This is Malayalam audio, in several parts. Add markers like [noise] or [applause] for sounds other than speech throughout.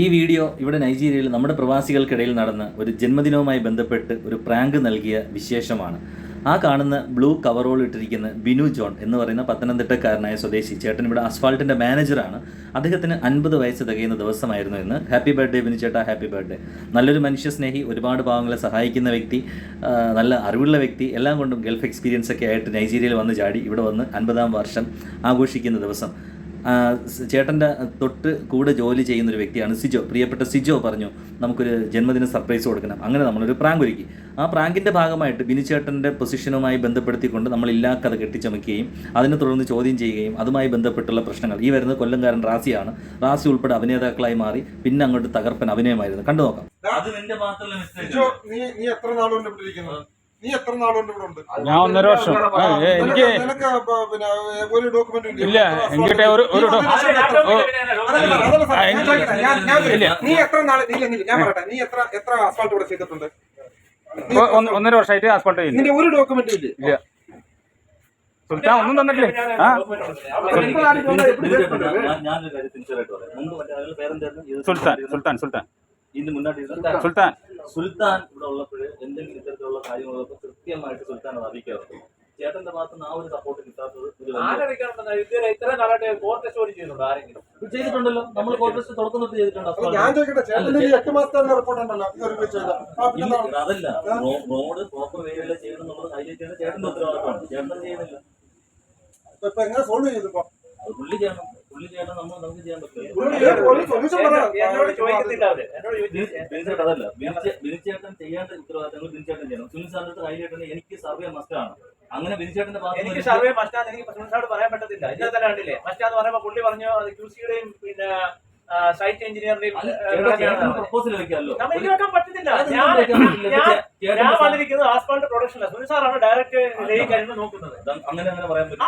ഈ വീഡിയോ ഇവിടെ നൈജീരിയയിൽ നമ്മുടെ പ്രവാസികൾക്കിടയിൽ നടന്ന ഒരു ജന്മദിനവുമായി ബന്ധപ്പെട്ട് ഒരു പ്രാങ്ക് നൽകിയ വിശേഷമാണ്. ആ കാണുന്ന ബ്ലൂ കവറോൾ ഇട്ടിരിക്കുന്ന ബിനു ജോൺ എന്ന് പറയുന്ന പത്തനംതിട്ടക്കാരനായ സ്വദേശി ചേട്ടൻ ഇവിടെ അസ്ഫാൾട്ടിന്റെ മാനേജറാണ് അദ്ദേഹത്തിന് അൻപത് വയസ്സ് തികയുന്ന ദിവസമായിരുന്നു ഇന്ന്. ഹാപ്പി ബർത്ത്ഡേ ബിനു ചേട്ടാ ഹാപ്പി ബർത്ത്ഡേ നല്ലൊരു മനുഷ്യസ്നേഹി ഒരുപാട് പാവങ്ങളെ സഹായിക്കുന്ന വ്യക്തി നല്ല അറിവുള്ള വ്യക്തി എല്ലാം കൊണ്ടും ഗൾഫ് എക്സ്പീരിയൻസ് ഒക്കെ ആയിട്ട് നൈജീരിയയിൽ വന്ന് ചാടി ഇവിടെ വന്ന് അൻപതാം വർഷം ആഘോഷിക്കുന്ന ദിവസം. ചേട്ടന്റെ തൊട്ട് കൂടെ ജോലി ചെയ്യുന്ന ഒരു വ്യക്തിയാണ് സിജോ. പ്രിയപ്പെട്ട സിജോ പറഞ്ഞു നമുക്കൊരു ജന്മദിന സർപ്രൈസ് കൊടുക്കണം. അങ്ങനെ നമ്മളൊരു പ്രാങ്ക് ഒരുക്കി. ആ പ്രാങ്കിന്റെ ഭാഗമായിട്ട് ബിനി ചേട്ടന്റെ പൊസിഷനുമായി ബന്ധപ്പെടുത്തിക്കൊണ്ട് നമ്മൾ ഇല്ലാ കഥ കെട്ടിച്ചമയ്ക്കുകയും അതിനെ തുടർന്ന് ചോദ്യം ചെയ്യുകയും അതുമായി ബന്ധപ്പെട്ടുള്ള പ്രശ്നങ്ങൾ. ഈ വരുന്നത് കൊല്ലംകാരൻ റാസിയാണ്. റാസി ഉൾപ്പെടെ അഭിനേതാക്കളായി മാറി പിന്നെ അങ്ങോട്ട് തകർപ്പൻ അഭിനയമായിരുന്നു. കണ്ടു നോക്കാം. അത് നിന്റെ മാത്രമല്ല നീ നീ എത്ര നാളുകൊണ്ട് ഇവിടെ ഇരിക്കുന്നു നീ എത്ര നാളുകൊണ്ട് ഇവിടെ ഉണ്ട്? ഞാൻ ഒന്നര വർഷം. എനിക്ക് നിനക്ക് പിന്നെ ഒരു ഡോക്യുമെന്റ് ഇല്ല. എനിക്കിട്ട് ഒരു ഒരു എനിക്ക്. നീ എത്ര നാളെ ഞാൻ പറയട്ടെ. നീ എത്ര എത്ര അസ്ഫാൾട്ട് ഇവിടെ ചെയ്തിട്ടുണ്ട്? ഒന്നര വർഷമായിട്ട് ആസ്ഫാൾട്ട് ചെയ്യുന്നു നിന്റെ ഒരു ഡോക്യുമെന്റ് ഇല്ല. ഇല്ല. സുൽത്താൻ ഒന്നും തന്നിട്ടില്ലേ? ആ? സുൽത്താൻ സുൽത്താൻ സുൽത്താൻ. സുൽത്താൻ. സുൽത്താൻ ഇവിടെ ഉള്ളപ്പോൾ എന്തെങ്കിലും ഇത്തരത്തിലുള്ള കാര്യങ്ങളൊക്കെ കൃത്യമായിട്ട് സുൽത്താൻ അത് അറിയിക്കാറുണ്ട്. ചേട്ടന്റെ ഭാഗത്ത് നിന്ന് ആ ഒരു സപ്പോർട്ട് കിട്ടാത്തത് ഒരു വലിയ- ചെയ്തിട്ടുണ്ടല്ലോ. നമ്മൾ കോൺഗ്രസ് തുടക്കം തൊട്ട് ചെയ്തിട്ടുണ്ട് ഞാൻ ചോദിക്കട്ടെ ചേട്ടന്റെ ഈ എട്ട് മാസത്തെ റിപ്പോർട്ട് ഉണ്ടല്ലോ? അതല്ല. റോഡ് പ്രോപ്പർ വേയിലല്ല ചെയ്യണം എന്നുള്ളത് ഹൈലൈറ്റ് ചെയ്യുന്നത് ചേട്ടന്റെ ഉത്തരവാദിത്തമാണ്. ചേട്ടൻ ചെയ്യുന്നില്ല ഇപ്പൊ ഇപ്പൊ എങ്ങനെ സോൾവ് ചെയ്തു ഇപ്പൊ അത് പുള്ളി ചെയ്യണം. പുള്ളി ചെയ്യണം നമ്മൾ നമുക്ക് ചെയ്യാൻ പറ്റില്ല. അതല്ല. ബിനിച്ചേട്ടൻ ചെയ്യേണ്ട ഉത്തരവാദിത്തങ്ങൾ ബിനിച്ചേട്ടൻ ചെയ്യണം. സുനിൽ സാറിന്റെ എനിക്ക് സർവേ മസ്റ്റാണ് അങ്ങനെ ബിനിച്ചേട്ടന്റെ എനിക്ക് സർവേ മസ്റ്റാന്ന് എനിക്ക് പ്രസിഡന്റിനോട് പറയാൻ പറ്റത്തില്ല. തന്നെ കണ്ടില്ലേ? മസ്റ്റാന്ന് പറയുമ്പോ പുള്ളി പറഞ്ഞു അത് ക്യൂസിയുടെയും പിന്നെ സൈറ്റ് എഞ്ചിനീയറിന്റെയും എനിക്ക് വെക്കാൻ പറ്റത്തില്ല. ഞാൻ ഞാൻ വന്നിരിക്കുന്നത് ആസ്പാൾട്ട് പ്രൊഡക്ഷനിലാണ് സുനിൽ സാറാണ് ഡയറക്റ്റ് കാര്യങ്ങൾ നോക്കുന്നത്. അങ്ങനെ അങ്ങനെ പറയാൻ ആ,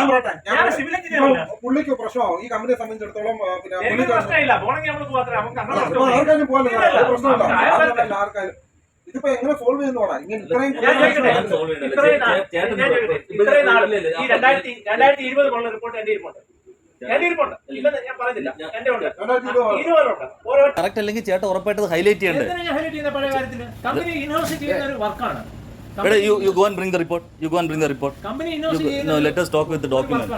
ഞാൻ പറയട്ടെ. സിവിൽ എഞ്ചിനീയർ പുള്ളിക്ക് പ്രശ്നമാവും ഈ കമ്പനിയെ സംബന്ധിച്ചിടത്തോളം പിന്നെ പ്രശ്നമില്ല. പോണെങ്കിൽ നമുക്ക് മാത്രമേ നമുക്ക് പ്രശ്നമില്ല. ഇതിപ്പോ എങ്ങനെ സോൾവ് ചെയ്യുന്ന ഇങ്ങനെ ഇത്രയും രണ്ടായിരത്തി ഇരുപത് റിപ്പോർട്ട് എന്റെ ഇരിപ്പുണ്ട് കറക്റ്റ് അല്ലെങ്കിൽ ചേട്ടൻ ഉറപ്പായിട്ട് ഹൈലൈറ്റ് ചെയ്യണ്ടേ? ഹൈലൈറ്റ് ചെയ്യുന്ന പഴയ കാര്യത്തിൽ കമ്പനി ഇൻഹൗസ് ചെയ്യുന്ന ഒരു വർക്കാണ് you you go and bring the report you go and bring the report no let us talk with the document.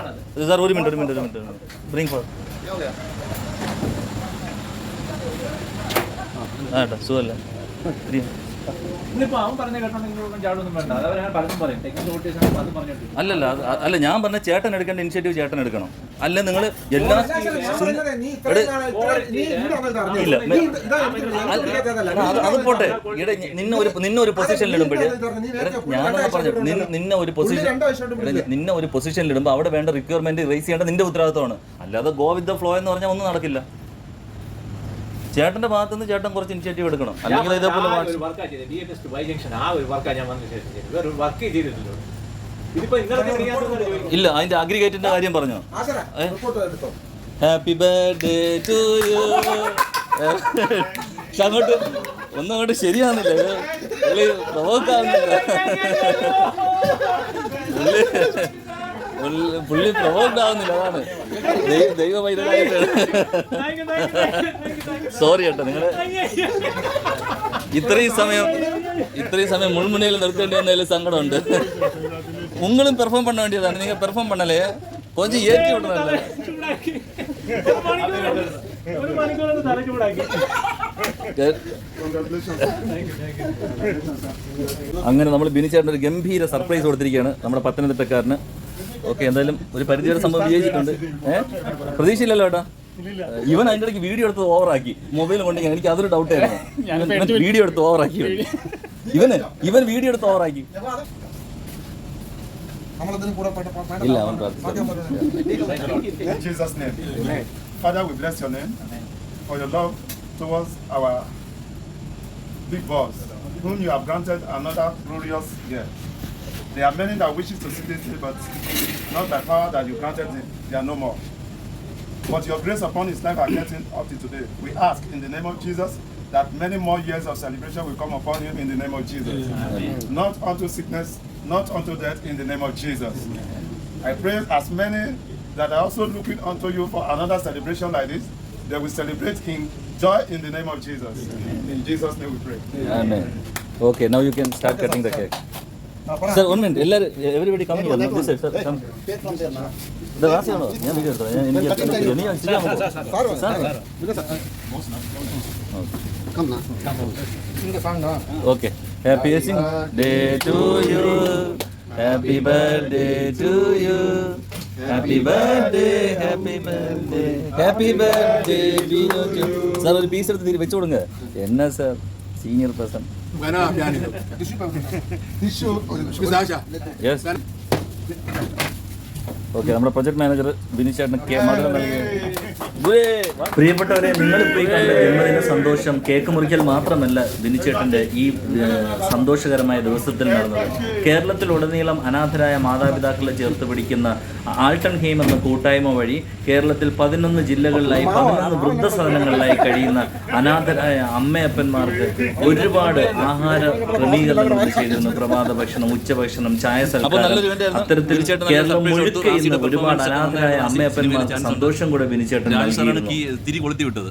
Sir ഒരു മിനിറ്റ് ഒരു മിനിറ്റ് ഒരു മിനിറ്റ് ബ്രിങ് ഫോർ ആ ഏട്ടാ സുഖമല്ല അല്ലല്ല അല്ല ഞാൻ പറഞ്ഞ ചേട്ടൻ എടുക്കേണ്ട ഇനിഷ്യേറ്റീവ് ചേട്ടൻ എടുക്കണം. അല്ല നിങ്ങൾ എല്ലാ. ഇല്ല. അത് പോട്ടെ. ഇവിടെ നിന്നെ ഒരു നിന്നെ ഒരു പൊസിഷനിൽ ഇടുമ്പോഴേ ഞാനൊന്ന് പറഞ്ഞു നിന്നെ- ഒരു പൊസിഷൻ നിന്നെ ഒരു പൊസിഷനിൽ ഇടുമ്പോൾ അവിടെ വേണ്ട റിക്വയർമെന്റ് റേസ് ചെയ്യേണ്ട നിന്റെ ഉത്തരവാദിത്തമാണ് അല്ലാതെ ഗോ വിത്ത് ദ ഫ്ലോ എന്ന് പറഞ്ഞാൽ ഒന്നും നടക്കില്ല. ചേട്ടന്റെ ഭാഗത്ത് നിന്ന് ചേട്ടൻ കുറച്ച് ഇനിഷ്യേറ്റീവ് എടുക്കണം. അല്ലെങ്കിൽ ഇതേപോലെ ഇല്ല അതിന്റെ അഗ്രിഗേറ്റിന്റെ കാര്യം പറഞ്ഞോ? ഹാപ്പി ബർത്ത്ഡേ ടു യു അങ്ങോട്ട് ഒന്നും അങ്ങോട്ട് ശരിയാവുന്നില്ല. പുള്ളി പ്രവോക്കാവുന്നില്ല പുള്ളി പുള്ളി- പ്രവോക്ഡ് ആവുന്നില്ല അതാണ്. ദൈവ- ദൈവ പൈതലായിട്ട് സോറി കേട്ടോ നിങ്ങൾ ഇത്രയും സമയം ഇത്രയും സമയം മുൾമുനയിൽ നിർത്തേണ്ടി വന്നതിൽ സങ്കടമുണ്ട്. ഉങ്ങളും പെർഫോം പണ വേണ്ടിയതാണ്. നിങ്ങൾ പെർഫോം പണല്ലേ കൊഞ്ച് ഏറ്റി വിടുന്നല്ലേ അങ്ങനെ നമ്മൾ ബിനിച്ചേട്ടന്റെ ഒരു ഗംഭീര സർപ്രൈസ് കൊടുത്തിരിക്കുകയാണ് നമ്മുടെ പത്തനംതിട്ടക്കാരന്. ഓക്കെ എന്തായാലും ഒരു പരിധിയുടെ സംഭവം വിജയിച്ചിട്ടുണ്ട്. ഏഹ് പ്രതീക്ഷയില്ലല്ലോ ഏട്ടാ? ഇവൻ അതിൻ്റെ ഇടയ്ക്ക് വീഡിയോ എടുത്ത് ഓവറാക്കി മൊബൈൽ കൊണ്ടെങ്കിൽ എനിക്ക് അതൊരു ഡൗട്ട് ആയിരുന്നു [laughs] വീഡിയോ എടുത്ത് ഓവറാക്കി ഇവൻ. ഇവന് ഇവൻ വീഡിയോ എടുത്ത് ഓവറാക്കി നമ്മളതിന് കൂടെ പെട്ട- പെട്ട- ഇല്ല അവൻ പ്രാർത്ഥിച്ചു ബാക്കി അവൻ പറഞ്ഞു. In Jesus' name. Father, we bless your name for your love towards our big boss, whom you have granted another glorious year. There are many that wishes to see this day, but not by power that you granted them. They are no more. But your grace upon his life are getting up to today. We ask in the name of Jesus that many more years of celebration will come upon him in the name of Jesus. Not unto sickness, not unto death in the name of Jesus. I pray as many that are also looking unto you for another celebration like this, they will celebrate Him. Joy in the name of Jesus. In Jesus' name we pray. Amen. Okay, now you can start cutting the cake. Sir one minute ಎಲ್ಲರೂ ಎವ್ರಿಬಡಿ ಕಮ್ಮಿ ಸರ್ ಸರ್ ರಾಸಿ ಏನು ವಿಡಿಯೋ ಇರ್ತದೆ ನೀವು ಸರ್ ಓಕೆ ಹ್ಯಾಪಿ ಸಿಂಗ್ day to you happy birthday to you happy birthday happy birthday happy birthday sir ஒரு பீஸ் எடுத்து வச்சு விடுங்க என்ன சார் സീനിയർ പേഴ്സൺ ഓക്കെ നമ്മുടെ പ്രൊജക്ട് മാനേജർ ബിനി കെ കേ- മധുരം നൽകി പ്രിയപ്പെട്ടവരെ നിങ്ങളിപ്പോൾ ഈ കണ്ട ജന്മദിന സന്തോഷം. കേക്ക് മുറിക്കൽ മാത്രമല്ല ദിനിച്ചേട്ടന്റെ ഈ സന്തോഷകരമായ ദിവസത്തിൽ നടന്നത്. കേരളത്തിലുടനീളം അനാഥരായ മാതാപിതാക്കളെ ചേർത്ത് പിടിക്കുന്ന ആൾട്ടൺ ഹെയിം എന്ന കൂട്ടായ്മ വഴി കേരളത്തിൽ പതിനൊന്ന് ജില്ലകളിലായി പതിനൊന്ന് വൃദ്ധസദനങ്ങളിലായി കഴിയുന്ന അനാഥരായ അമ്മയപ്പന്മാർക്ക് ഒരുപാട് ആഹാര ക്രമീകരണങ്ങൾ ചെയ്തിരുന്നു. പ്രഭാത ഭക്ഷണം ഉച്ചഭക്ഷണം ചായ സൽക്കാരം. അത്തരത്തിൽ കേരളം മുഴുക്കെ ഇന്ന് ഒരുപാട് അനാഥരായ അമ്മയപ്പന്മാർക്ക് സന്തോഷം കൂടെ ராஜ் சாரான கீ திரி கொளுத்தி விட்டது.